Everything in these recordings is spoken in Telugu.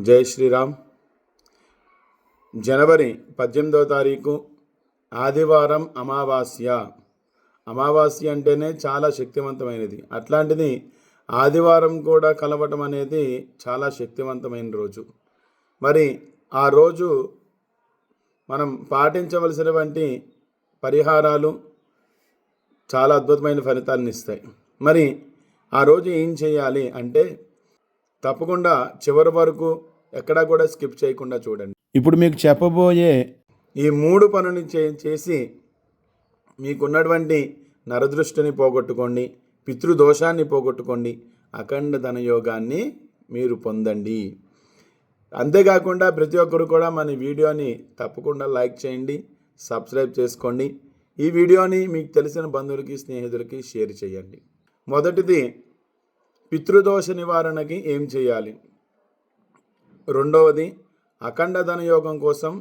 జై శ్రీరామ్. జనవరి పద్దెనిమిదవ తారీఖు ఆదివారం అమావాస్య. అమావాస్య అంటేనే చాలా శక్తివంతమైనది. అట్లాంటిది ఆదివారం కూడా కలవటం అనేది చాలా శక్తివంతమైన రోజు. మరి ఆ రోజు మనం పాటించవలసినటువంటి పరిహారాలు చాలా అద్భుతమైన ఫలితాలను ఇస్తాయి. మరి ఆ రోజు ఏం చేయాలి అంటే తప్పకుండా చివరి వరకు ఎక్కడా కూడా స్కిప్ చేయకుండా చూడండి. ఇప్పుడు మీకు చెప్పబోయే ఈ మూడు పనులు చే చేసి మీకున్నటువంటి నరదృష్టిని పోగొట్టుకోండి పితృదోషాన్ని పోగొట్టుకోండి అఖండ ధనయోగాన్ని మీరు పొందండి. అంతేకాకుండా ప్రతి ఒక్కరు కూడా మన వీడియోని తప్పకుండా లైక్ చేయండి సబ్స్క్రైబ్ చేసుకోండి. ఈ వీడియోని మీకు తెలిసిన బంధువులకి స్నేహితులకి షేర్ చేయండి. మొదటిది పితృదోష నివారణకి ఏం చేయాలి? రెండవది అఖండ ధనయోగం కోసం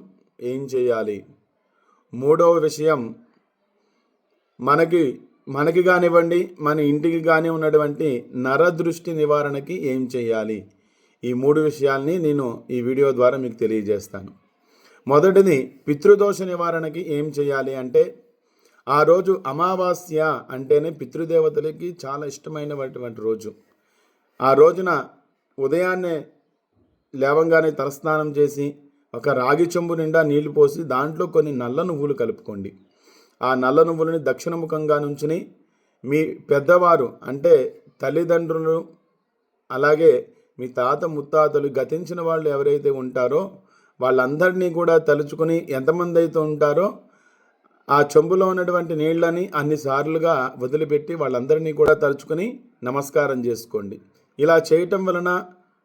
ఏం చేయాలి? మూడవ విషయం మనకి మనకి కానివ్వండి మన ఇంటికి కానీ ఉన్నటువంటి నరదృష్టి నివారణకి ఏం చేయాలి? ఈ మూడు విషయాల్ని నేను ఈ వీడియో ద్వారా మీకు తెలియజేస్తాను. మొదటిది పితృదోష నివారణకి ఏం చేయాలి అంటే ఆ రోజు అమావాస్య అంటేనే పితృదేవతలకి చాలా ఇష్టమైనటువంటి రోజు. ఆ రోజున ఉదయాన్నే లేవంగానే తలస్నానం చేసి ఒక రాగి చెంబు నిండా నీళ్ళు పోసి దాంట్లో కొన్ని నల్ల నువ్వులు కలుపుకోండి. ఆ నల్ల నువ్వులని దక్షిణముఖంగా నుంచుని మీ పెద్దవారు అంటే తల్లిదండ్రులు అలాగే మీ తాత ముత్తాతలు గతించిన వాళ్ళు ఎవరైతే ఉంటారో వాళ్ళందరినీ కూడా తలుచుకుని ఎంతమంది అయితే ఉంటారో ఆ చెంబులో ఉన్నటువంటి నీళ్ళని అన్నిసార్లుగా వదిలిపెట్టి వాళ్ళందరినీ కూడా తలుచుకుని నమస్కారం చేసుకోండి. ఇలా చేయటం వలన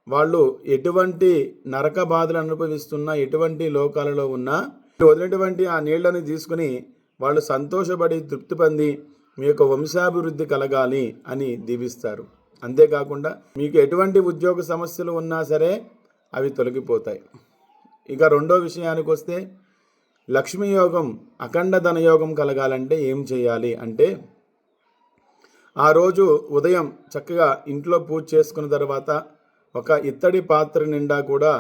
వాళ్ళు ఎటువంటి నరక బాధలు అనుభవిస్తున్నా ఎటువంటి లోకాలలో ఉన్నా వదిలినటువంటి ఆ నీళ్ళను తీసుకుని వాళ్ళు సంతోషపడి తృప్తి పొంది మీ యొక్క వంశాభివృద్ధి కలగాలి అని దీవిస్తారు. అంతేకాకుండా మీకు ఎటువంటి ఉద్యోగ సమస్యలు ఉన్నా సరే అవి తొలగిపోతాయి. ఇక రెండో విషయానికి వస్తే లక్ష్మీ యోగం అఖండ ధనయోగం కలగాలంటే ఏం చేయాలి అంటే ఆ రోజు ఉదయం చక్కగా ఇంట్లో పూజ చేసుకున్న తర్వాత ఒక ఇత్తడి పాత్ర నిండా కూడా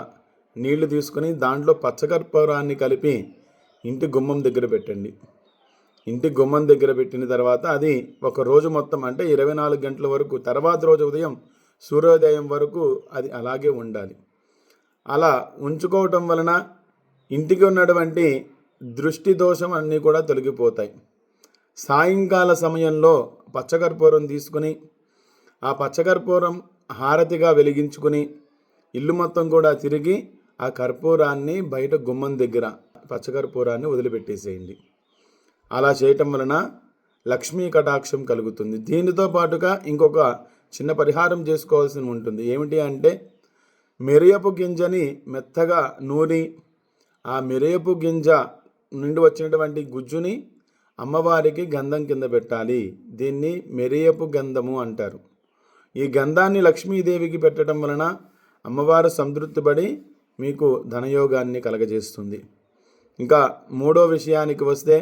నీళ్ళు తీసుకుని దాంట్లో పచ్చకర్పూరాన్ని కలిపి ఇంటి గుమ్మం దగ్గర పెట్టండి. ఇంటి గుమ్మం దగ్గర పెట్టిన తర్వాత అది ఒక రోజు మొత్తం అంటే ఇరవై నాలుగు గంటల వరకు తర్వాత రోజు ఉదయం సూర్యోదయం వరకు అది అలాగే ఉండాలి. అలా ఉంచుకోవటం వలన ఇంటికి ఉన్నటువంటి దృష్టి దోషం అన్నీ కూడా తొలగిపోతాయి. సాయంకాల సమయంలో పచ్చకర్పూరం తీసుకుని ఆ పచ్చకర్పూరం హారతిగా వెలిగించుకుని ఇల్లు మొత్తం కూడా తిరిగి ఆ కర్పూరాన్ని బయట గుమ్మం దగ్గర పచ్చకర్పూరాన్ని వదిలిపెట్టేసేయండి. అలా చేయటం వలన లక్ష్మీ కటాక్షం కలుగుతుంది. దీనితో పాటుగా ఇంకొక చిన్న పరిహారం చేసుకోవాల్సి ఉంటుంది. ఏమిటి అంటే మిరియపు గింజని మెత్తగా నూరి ఆ మిరియపు గింజ నుండి వచ్చినటువంటి గుజ్జుని అమ్మవారికి గంధం కింద పెట్టాలి. దీన్ని మెరియపు గంధము అంటారు. ఈ గంధాన్ని లక్ష్మీదేవికి పెట్టడం వలన అమ్మవారు సంతృప్తిపడి మీకు ధనయోగాన్ని కలగజేస్తుంది. ఇంకా మూడో విషయానికి వస్తే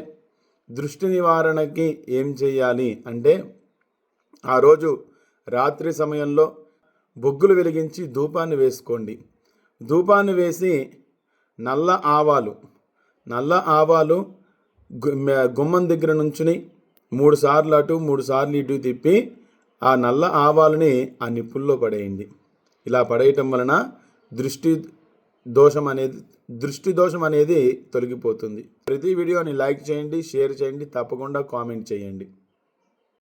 దృష్టి నివారణకి ఏం చేయాలి అంటే ఆ రోజు రాత్రి సమయంలో బొగ్గులు వెలిగించి ధూపాన్ని వేసుకోండి. ధూపాన్ని వేసి నల్ల ఆవాలు నల్ల ఆవాలు గుమ్మం దగ్గర నుంచుని మూడు సార్లు అటు మూడు సార్లు ఇటు తిప్పి ఆ నల్ల ఆవాలని ఆ నిప్పుల్లో పడేయండి. ఇలా పడేయటం వలన దృష్టి దోషం అనేది దృష్టి దోషం అనేది తొలగిపోతుంది. ప్రతి వీడియోని లైక్ చేయండి షేర్ చేయండి తప్పకుండా కామెంట్ చేయండి.